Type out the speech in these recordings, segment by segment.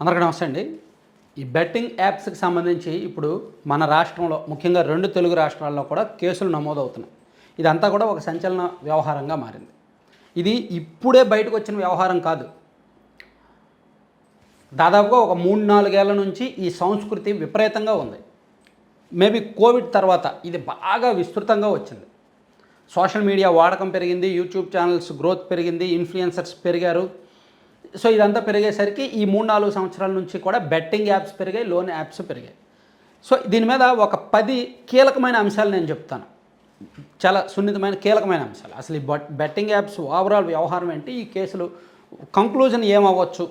అందరికీ నమస్తే అండి. ఈ బెట్టింగ్ యాప్స్కి సంబంధించి ఇప్పుడు మన రాష్ట్రంలో ముఖ్యంగా రెండు తెలుగు రాష్ట్రాల్లో కూడా కేసులు నమోదవుతున్నాయి. ఇదంతా కూడా ఒక సంచలన వ్యవహారంగా మారింది. ఇది ఇప్పుడే బయటకు వచ్చిన వ్యవహారం కాదు. దాదాపుగా ఒక మూడు నాలుగేళ్ళ నుంచి ఈ సంస్కృతి విపరీతంగా ఉంది. మేబీ కోవిడ్ తర్వాత ఇది బాగా విస్తృతంగా వచ్చింది. సోషల్ మీడియా వాడకం పెరిగింది యూట్యూబ్ ఛానల్స్ గ్రోత్ పెరిగింది ఇన్ఫ్లుయెన్సర్స్ పెరిగారు. సో ఇదంతా పెరిగేసరికి ఈ మూడు నాలుగు సంవత్సరాల నుంచి కూడా బెట్టింగ్ యాప్స్ పెరిగాయి లోన్ యాప్స్ పెరిగాయి. సో దీని మీద ఒక పది కీలకమైన అంశాలు నేను చెప్తాను. చాలా సున్నితమైన కీలకమైన అంశాలు. అసలు ఈ బట్ బెట్టింగ్ యాప్స్ ఓవరాల్ వ్యవహారం ఏంటి? ఈ కేసులు కంక్లూజన్ ఏమవ్వచ్చు?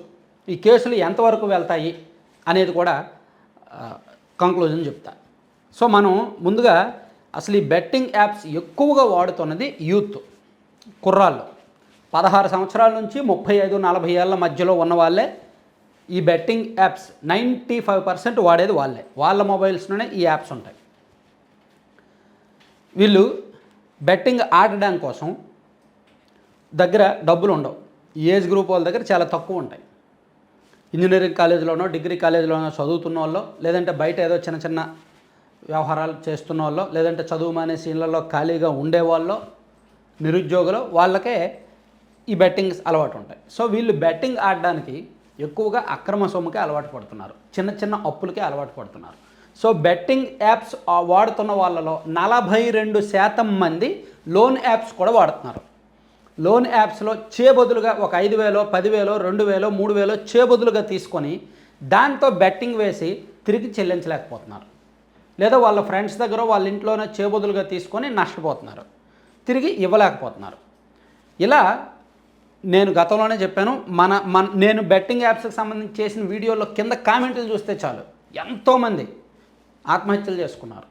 ఈ కేసులు ఎంతవరకు వెళ్తాయి? అనేది కూడా కంక్లూజన్ చెప్తా. సో మనం ముందుగా అసలు ఈ బెట్టింగ్ యాప్స్ ఎక్కువగా వాడుతున్నది యూత్ కుర్రాళ్ళు. పదహారు సంవత్సరాల నుంచి ముప్పై ఐదు నలభై ఏళ్ళ మధ్యలో ఉన్న వాళ్ళే ఈ betting apps ninety five percent వాడేది వాళ్ళే. వాళ్ళ మొబైల్స్లోనే ఈ యాప్స్ ఉంటాయి. వీళ్ళు బెట్టింగ్ ఆడడం కోసం దగ్గర డబ్బులు ఉండవు. ఈ ఏజ్ గ్రూప్ వాళ్ళ దగ్గర చాలా తక్కువ ఉంటాయి. ఇంజనీరింగ్ కాలేజీలోనో డిగ్రీ కాలేజీలోనో చదువుతున్న వాళ్ళు లేదంటే బయట ఏదో చిన్న చిన్న వ్యవహారాలు చేస్తున్న వాళ్ళు లేదంటే చదువు మానే సీన్లలో ఖాళీగా ఉండేవాళ్ళు నిరుద్యోగులు వాళ్ళకే ఈ బెట్టింగ్స్ అలవాటు ఉంటాయి సో వీళ్ళు బెట్టింగ్ ఆడడానికి ఎక్కువగా అక్రమ సొమ్ముకే అలవాటు పడుతున్నారు. చిన్న చిన్న అప్పులకే అలవాటు పడుతున్నారు. సో బెట్టింగ్ యాప్స్ వాడుతున్న వాళ్ళలో నలభై రెండు శాతం మంది లోన్ యాప్స్ కూడా వాడుతున్నారు. లోన్ యాప్స్లో చేబదులుగా ఒక ఐదు వేలో పదివేలో రెండు వేలో మూడు వేలో చేబదులుగా తీసుకొని దాంతో బెట్టింగ్ వేసి తిరిగి చెల్లించలేకపోతున్నారు. లేదా వాళ్ళ ఫ్రెండ్స్ దగ్గర వాళ్ళ ఇంట్లోనే చేబదులుగా తీసుకొని నష్టపోతున్నారు. తిరిగి ఇవ్వలేకపోతున్నారు. ఇలా నేను గతంలోనే చెప్పాను మన మన నేను బెట్టింగ్ యాప్స్కి సంబంధించి చేసిన వీడియోలో కింద కామెంట్లు చూస్తే చాలు. ఎంతోమంది ఆత్మహత్యలు చేసుకున్నారు.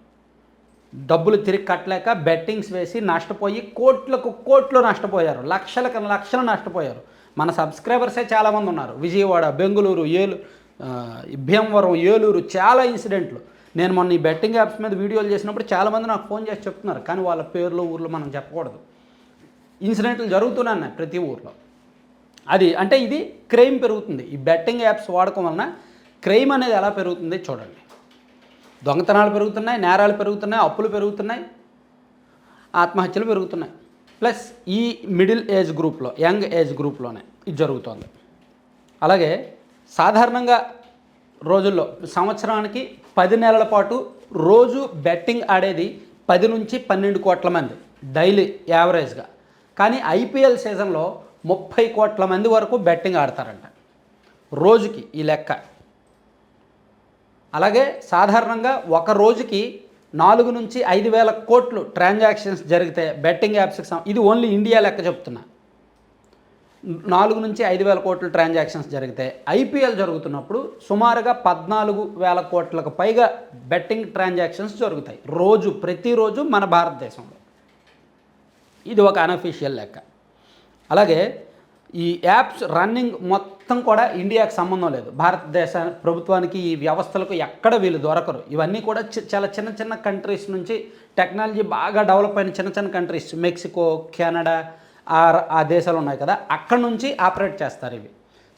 డబ్బులు తిరిగి కట్టలేక బెట్టింగ్స్ వేసి నష్టపోయి కోట్లకు కోట్లు నష్టపోయారు. లక్షలకు లక్షలు నష్టపోయారు. మన సబ్స్క్రైబర్సే చాలామంది ఉన్నారు. విజయవాడ బెంగళూరు ఏలు భీమవరం ఏలూరు చాలా ఇన్సిడెంట్లు నేను మొన్న ఈ బెట్టింగ్ యాప్స్ మీద వీడియోలు చేసినప్పుడు చాలామంది నాకు ఫోన్ చేసి చెప్తున్నారు. కానీ వాళ్ళ పేర్లు ఊర్లు మనం చెప్పకూడదు. ఇన్సిడెంట్లు జరుగుతున్నాయి ప్రతి ఊర్లో. అది అంటే ఇది క్రైమ్ పెరుగుతుంది. ఈ బెట్టింగ్ యాప్స్ వాడకం వలన క్రైమ్ అనేది ఎలా పెరుగుతుంది చూడండి. దొంగతనాలు పెరుగుతున్నాయి నేరాలు పెరుగుతున్నాయి అప్పులు పెరుగుతున్నాయి ఆత్మహత్యలు పెరుగుతున్నాయి. ప్లస్ ఈ మిడిల్ ఏజ్ గ్రూప్లో యంగ్ ఏజ్ గ్రూప్లోనే ఇది జరుగుతోంది. అలాగే సాధారణంగా రోజుల్లో సంవత్సరానికి పది నెలల పాటు రోజు బెట్టింగ్ ఆడేది పది నుంచి పన్నెండు కోట్ల మంది డైలీ యావరేజ్గా. కానీ ఐపీఎల్ సీజన్లో ముప్పై కోట్ల మంది వరకు బెట్టింగ్ ఆడతారంట. రోజుకి ఈ లెక్క. అలాగే సాధారణంగా ఒక రోజుకి నాలుగు నుంచి ఐదు వేల కోట్లు ట్రాన్సాక్షన్స్ జరిగితే బెట్టింగ్ యాప్స్కి ఇది ఓన్లీ ఇండియా లెక్క చెప్తున్నా. నాలుగు నుంచి ఐదు వేల కోట్లు ట్రాన్సాక్షన్స్ జరిగితే ఐపీఎల్ జరుగుతున్నప్పుడు సుమారుగా పద్నాలుగు వేల కోట్లకు పైగా బెట్టింగ్ ట్రాన్సాక్షన్స్ జరుగుతాయి. రోజు ప్రతిరోజు మన భారతదేశంలో. ఇది ఒక అనఫీషియల్ లెక్క. అలాగే ఈ యాప్స్ రన్నింగ్ మొత్తం కూడా ఇండియాకి సంబంధం లేదు. భారతదేశ ప్రభుత్వానికి ఈ వ్యవస్థలకు ఎక్కడ వీళ్ళు దొరకరు. ఇవన్నీ కూడా చి- చాలా చిన్న చిన్న కంట్రీస్ నుంచి టెక్నాలజీ బాగా డెవలప్ అయిన చిన్న చిన్న కంట్రీస్ మెక్సికో కెనడా ఆ ఆ దేశాలు ఉన్నాయి కదా అక్కడ నుంచి ఆపరేట్ చేస్తారు ఇవి.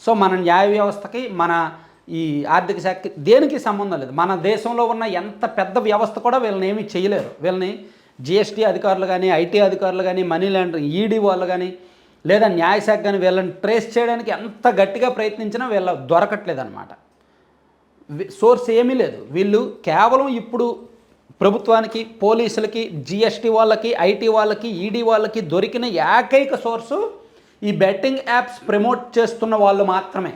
సో మన న్యాయ వ్యవస్థకి మన ఈ ఆర్థిక శాఖకి దేనికి సంబంధం లేదు. మన దేశంలో ఉన్న ఎంత పెద్ద వ్యవస్థ కూడా వీళ్ళని ఏమీ చేయలేరు. వీళ్ళని జిఎస్టీ అధికారులు కానీ ఐటీ అధికారులు కానీ మనీ లాండరింగ్ ఈడీ వాళ్ళు కానీ లేదా న్యాయశాఖ కానీ వీళ్ళని ట్రేస్ చేయడానికి ఎంత గట్టిగా ప్రయత్నించినా వీళ్ళ దొరకట్లేదు అనమాట సోర్స్ ఏమీ లేదు. వీళ్ళు కేవలం ఇప్పుడు ప్రభుత్వానికి పోలీసులకి జిఎస్టీ వాళ్ళకి ఐటీ వాళ్ళకి ఈడీ వాళ్ళకి దొరికిన ఏకైక సోర్సు ఈ బెట్టింగ్ యాప్స్ ప్రమోట్ చేస్తున్న వాళ్ళు మాత్రమే.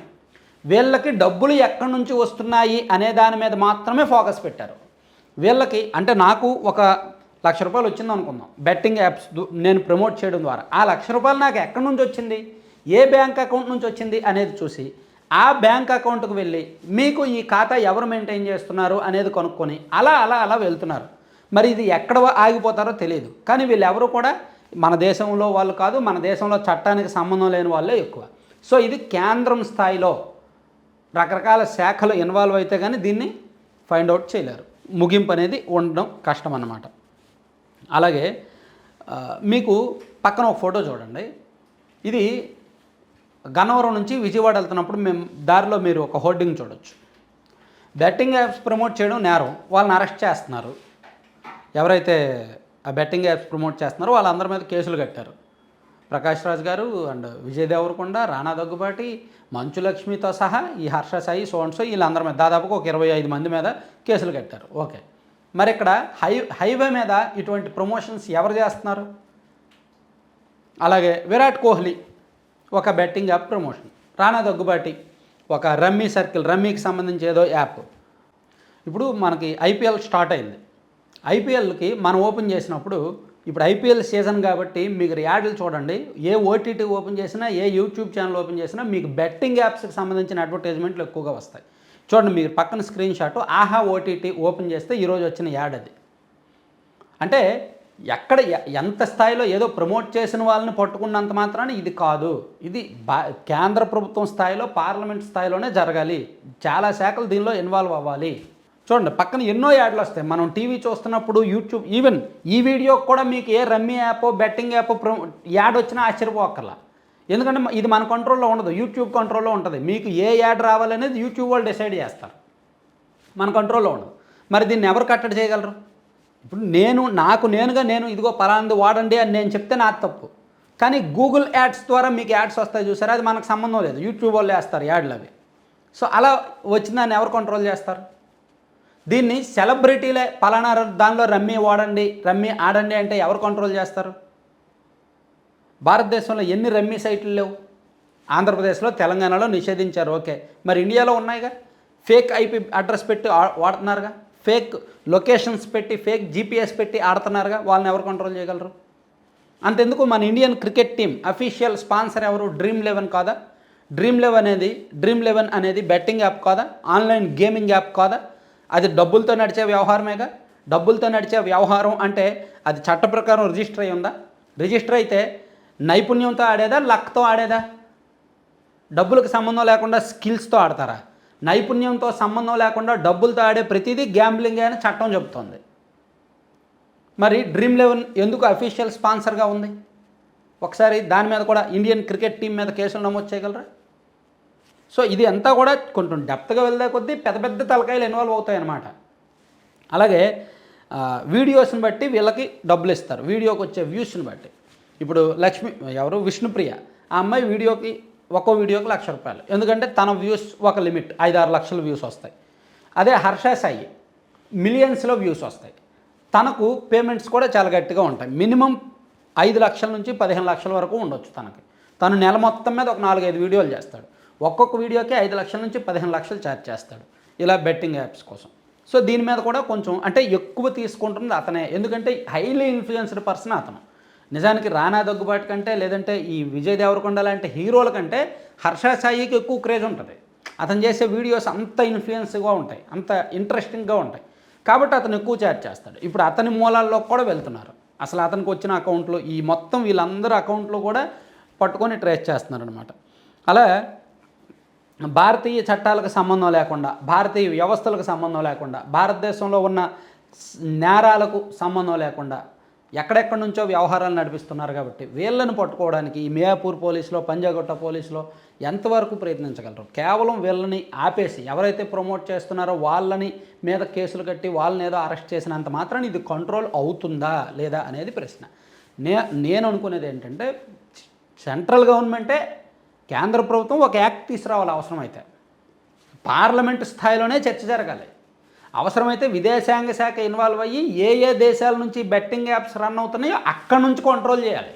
వీళ్ళకి డబ్బులు ఎక్కడి నుంచి వస్తున్నాయి అనే దాని మీద మాత్రమే ఫోకస్ పెట్టారు. వీళ్ళకి అంటే నాకు ఒక లక్ష రూపాయలు వచ్చింది అనుకుందాం. బెట్టింగ్ యాప్స్ దు- నేను ప్రమోట్ చేయడం ద్వారా. ఆ లక్ష రూపాయలు నాకు ఎక్కడి నుంచి వచ్చింది? ఏ బ్యాంక్ అకౌంట్ నుంచి వచ్చింది అనేది చూసి ఆ బ్యాంక్ అకౌంట్కి వెళ్ళి మీకు ఈ ఖాతా ఎవరు మెయింటైన్ చేస్తున్నారు అనేది కనుక్కొని అలా అలా అలా వెళ్తున్నారు. మరి ఇది ఎక్కడ ఆగిపోతారో తెలియదు కానీ వీళ్ళు ఎవరు కూడా మన దేశంలో వాళ్ళు కాదు మన దేశంలో చట్టానికి సంబంధం లేని వాళ్ళే ఎక్కువ. సో ఇది కేంద్రం స్థాయిలో రకరకాల శాఖలు ఇన్వాల్వ్ అయితే కానీ దీన్ని ఫైండ్ అవుట్ చేయలేరు. ముగింపు అనేది ఉండడం కష్టం అన్నమాట అలాగే మీకు పక్కన ఒక ఫోటో చూడండి. ఇది గన్నవరం నుంచి విజయవాడ వెళ్తున్నప్పుడు మేము దారిలో మీరు ఒక హోర్డింగ్ చూడొచ్చు. బెట్టింగ్ యాప్స్ ప్రమోట్ చేయడం నేరం. వాళ్ళని అరెస్ట్ చేస్తున్నారు. ఎవరైతే ఆ బెట్టింగ్ యాప్స్ ప్రమోట్ చేస్తున్నారో వాళ్ళందరి మీద కేసులు కట్టారు. ప్రకాష్ రాజ్ గారు అండ్ విజయ్ దేవరకొండ రాణా దగ్గుబాటి మంచు లక్ష్మితో సహా ఈ హర్ష సాయి సోన్సో వీళ్ళందరి మీద దాదాపుగా ఒక ఇరవై ఐదు మంది మీద కేసులు కట్టారు. ఓకే. మరి ఇక్కడ హై హైవే మీద ఇటువంటి ప్రమోషన్స్ ఎవరు చేస్తున్నారు? అలాగే విరాట్ కోహ్లీ ఒక betting app promotion Rana Daggubati ఒక రమ్మీ సర్కిల్ రమ్మీకి సంబంధించి ఏదో యాప్ ఇప్పుడు మనకి ఐపీఎల్ స్టార్ట్ అయింది. ఐపీఎల్కి మనం ఓపెన్ చేసినప్పుడు ఇప్పుడు ఐపీఎల్ సీజన్ కాబట్టి మీకు యాడ్లు చూడండి. ఏ ఓటీటీ ఓపెన్ చేసినా ఏ యూట్యూబ్ ఛానల్ ఓపెన్ చేసినా మీకు బెట్టింగ్ యాప్స్కి సంబంధించిన అడ్వర్టైజ్మెంట్లు ఎక్కువగా వస్తాయి. చూడండి మీరు పక్కన screenshot Aha OTT open చేస్తే ఈరోజు వచ్చిన యాడ్ అది. అంటే ఎక్కడ ఎంత స్థాయిలో ఏదో ప్రమోట్ చేసిన వాళ్ళని పట్టుకున్నంత మాత్రాన ఇది కాదు. ఇది బా కేంద్ర ప్రభుత్వం స్థాయిలో పార్లమెంట్ స్థాయిలోనే జరగాలి. చాలా శాఖలు దీనిలో ఇన్వాల్వ్ అవ్వాలి. చూడండి పక్కన ఎన్నో యాడ్లు వస్తాయి. మనం టీవీ చూస్తున్నప్పుడు యూట్యూబ్ ఈవెన్ ఈ వీడియో కూడా మీకు ఏ rummy app betting app promo ad వచ్చినా ఆశ్చర్యపోకర్లా. ఎందుకంటే ఇది మన కంట్రోల్లో ఉండదు. యూట్యూబ్ కంట్రోల్లో ఉంటుంది. మీకు ఏ యాడ్ రావాలనేది యూట్యూబ్ వాళ్ళు డిసైడ్ చేస్తారు. మన కంట్రోల్లో ఉండదు. మరి దీన్ని ఎవరు కట్టడి చేయగలరు? ఇప్పుడు నేను నాకు నేనుగా నేను ఇదిగో పలాంది వాడండి అని నేను చెప్తే నాకు తప్పు. కానీ గూగుల్ యాడ్స్ ద్వారా మీకు యాడ్స్ వస్తాయి చూసారా? అది మనకు సంబంధం లేదు. యూట్యూబ్ వాళ్ళు వేస్తారు యాడ్లు అవి. సో అలా వచ్చిందాన్ని ఎవరు కంట్రోల్ చేస్తారు? దీన్ని సెలబ్రిటీలే పలానా దానిలో రమ్మీ వాడండి రమ్మీ ఆడండి అంటే ఎవరు కంట్రోల్ చేస్తారు? భారతదేశంలో ఎన్ని రమ్మీ సైట్లు లేవు? ఆంధ్రప్రదేశ్లో తెలంగాణలో నిషేధించారు. ఓకే. మరి ఇండియాలో ఉన్నాయిగా? ఫేక్ ఐపీ అడ్రస్ పెట్టి వాడుతున్నారుగా? ఫేక్ లొకేషన్స్ పెట్టి ఫేక్ జీపీఎస్ పెట్టి ఆడుతున్నారుగా? వాళ్ళని ఎవరు కంట్రోల్ చేయగలరు? అంతెందుకు మన Indian cricket team official sponsor ఎవరు? డ్రీమ్ లెవెన్ కాదా? డ్రీమ్ లెవెన్ అనేది డ్రీమ్ లెవెన్ అనేది బెట్టింగ్ యాప్ కాదా? ఆన్లైన్ గేమింగ్ యాప్ కాదా? అది డబ్బులతో నడిచే వ్యవహారమేగా? డబ్బులతో నడిచే వ్యవహారం అంటే అది చట్ట ప్రకారం రిజిస్టర్ అయి ఉందా? రిజిస్టర్ అయితే నైపుణ్యంతో ఆడేదా లక్తో ఆడేదా? డబ్బులకు సంబంధం లేకుండా స్కిల్స్తో ఆడతారా? నైపుణ్యంతో సంబంధం లేకుండా డబ్బులతో ఆడే ప్రతిదీ గ్యాంబ్లింగ్ అని చట్టం చెబుతోంది. మరి డ్రీమ్ లెవెన్ ఎందుకు అఫీషియల్ స్పాన్సర్గా ఉంది? ఒకసారి దాని మీద కూడా ఇండియన్ క్రికెట్ టీం మీద కేసులు నమోదు చేయగలరా? సో ఇది అంతా కూడా కొంచెం డెప్త్గా వెళ్ళే కొద్దీ పెద్ద పెద్ద తలకాయలు ఇన్వాల్వ్ అవుతాయి అన్నమాట. అలాగే వీడియోస్ని బట్టి వీళ్ళకి డబ్బులు ఇస్తారు. వీడియోకి వచ్చే వ్యూస్ని బట్టి. ఇప్పుడు లక్ష్మి ఎవరు? విష్ణుప్రియ. ఆ అమ్మాయి వీడియోకి ఒక్కో వీడియోకి లక్ష రూపాయలు. ఎందుకంటే తన వ్యూస్ ఒక లిమిట్ ఐదు ఆరు లక్షల వ్యూస్ వస్తాయి. అదే హర్ష సాయి మిలియన్స్లో వ్యూస్ వస్తాయి. తనకు పేమెంట్స్ కూడా చాలా గట్టిగా ఉంటాయి. మినిమం ఐదు లక్షల నుంచి పదిహేను లక్షల వరకు ఉండొచ్చు తనకి. తను నెల మొత్తం మీద ఒక నాలుగైదు వీడియోలు చేస్తాడు. ఒక్కొక్క వీడియోకి ఐదు లక్షల నుంచి పదిహేను లక్షలు ఛార్జ్ చేస్తాడు. ఇలా బెట్టింగ్ యాప్స్ కోసం. సో దీని మీద కూడా కొంచెం అంటే ఎక్కువ తీసుకుంటుంది అతనే. ఎందుకంటే హైలీ ఇన్ఫ్లుయెన్స్డ్ పర్సన్ అతను. నిజానికి రానా దగ్గుబాటు కంటే లేదంటే ఈ విజయ్ దేవరకొండ లాంటి హీరోల కంటే హర్ష సాయికి ఎక్కువ క్రేజ్ ఉంటుంది. అతను చేసే వీడియోస్ అంత ఇన్ఫ్లుయెన్స్గా ఉంటాయి అంత ఇంట్రెస్టింగ్గా ఉంటాయి. కాబట్టి అతను ఎక్కువ చార్జ్ చేస్తాడు. ఇప్పుడు అతని మూలాల్లో కూడా వెళ్తున్నారు. అసలు అతనికి వచ్చిన అకౌంట్లో ఈ మొత్తం వీళ్ళందరూ అకౌంట్లో కూడా పట్టుకొని ట్రేస్ చేస్తున్నారు అనమాట అలా భారతీయ చట్టాలకు సంబంధం లేకుండా భారతీయ వ్యవస్థలకు సంబంధం లేకుండా భారతదేశంలో ఉన్న నేరాలకు సంబంధం లేకుండా ఎక్కడెక్కడి నుంచో వ్యవహారాలు నడిపిస్తున్నారు కాబట్టి వీళ్ళని పట్టుకోవడానికి ఈ మియాపూర్ పోలీసులో పంజాగుట్ట పోలీసులో ఎంతవరకు ప్రయత్నించగలరు? కేవలం వీళ్ళని ఆపేసి ఎవరైతే ప్రమోట్ చేస్తున్నారో వాళ్ళని మీద కేసులు కట్టి వాళ్ళని ఏదో అరెస్ట్ చేసినంత మాత్రాన్ని ఇది కంట్రోల్ అవుతుందా లేదా అనేది ప్రశ్న. నే నేను అనుకునేది ఏంటంటే సెంట్రల్ గవర్నమెంటే కేంద్ర ప్రభుత్వం ఒక యాక్ట్ తీసుకురావాలి అయితే పార్లమెంటు స్థాయిలోనే చర్చ జరగాలి. అవసరమైతే విదేశాంగ శాఖ ఇన్వాల్వ్ అయ్యి ఏ ఏ దేశాల నుంచి బెట్టింగ్ యాప్స్ రన్ అవుతున్నాయో అక్కడ నుంచి కంట్రోల్ చేయాలి.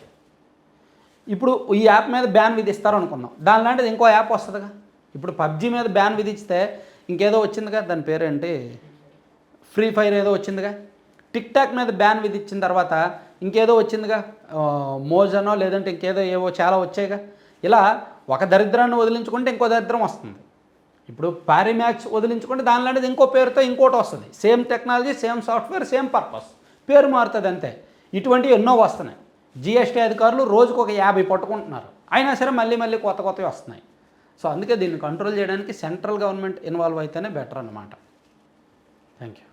ఇప్పుడు ఈ యాప్ మీద బ్యాన్ విధిస్తారు అనుకుందాం దాని లాంటిది ఇంకో యాప్ వస్తుందిగా. ఇప్పుడు పబ్జి మీద బ్యాన్ విధిస్తే ఇంకేదో వచ్చిందిగా దాని పేరేంటి? ఫ్రీ ఫైర్ ఏదో వచ్చిందిగా. టిక్ టాక్ మీద బ్యాన్ విధించిన తర్వాత ఇంకేదో వచ్చిందిగా? మోజనో లేదంటే ఇంకేదో ఏవో చాలా వచ్చాయిగా. ఇలా ఒక దరిద్రాన్ని వదిలించుకుంటే ఇంకో దరిద్రం వస్తుంది. ఇప్పుడు పారీ వదిలించుకుంటే దానిలాంటిది ఇంకో పేరుతో ఇంకోటి వస్తుంది. Same technology same software same purpose పేరు మారుతుంది అంతే. ఇటువంటివి ఎన్నో వస్తున్నాయి. జిఎస్టీ అధికారులు రోజుకు ఒక యాభై పట్టుకుంటున్నారు. అయినా సరే మళ్ళీ మళ్ళీ కొత్త కొత్తవి వస్తున్నాయి. సో అందుకే దీన్ని కంట్రోల్ చేయడానికి సెంట్రల్ గవర్నమెంట్ ఇన్వాల్వ్ అయితేనే బెటర్ అన్నమాట. Thank you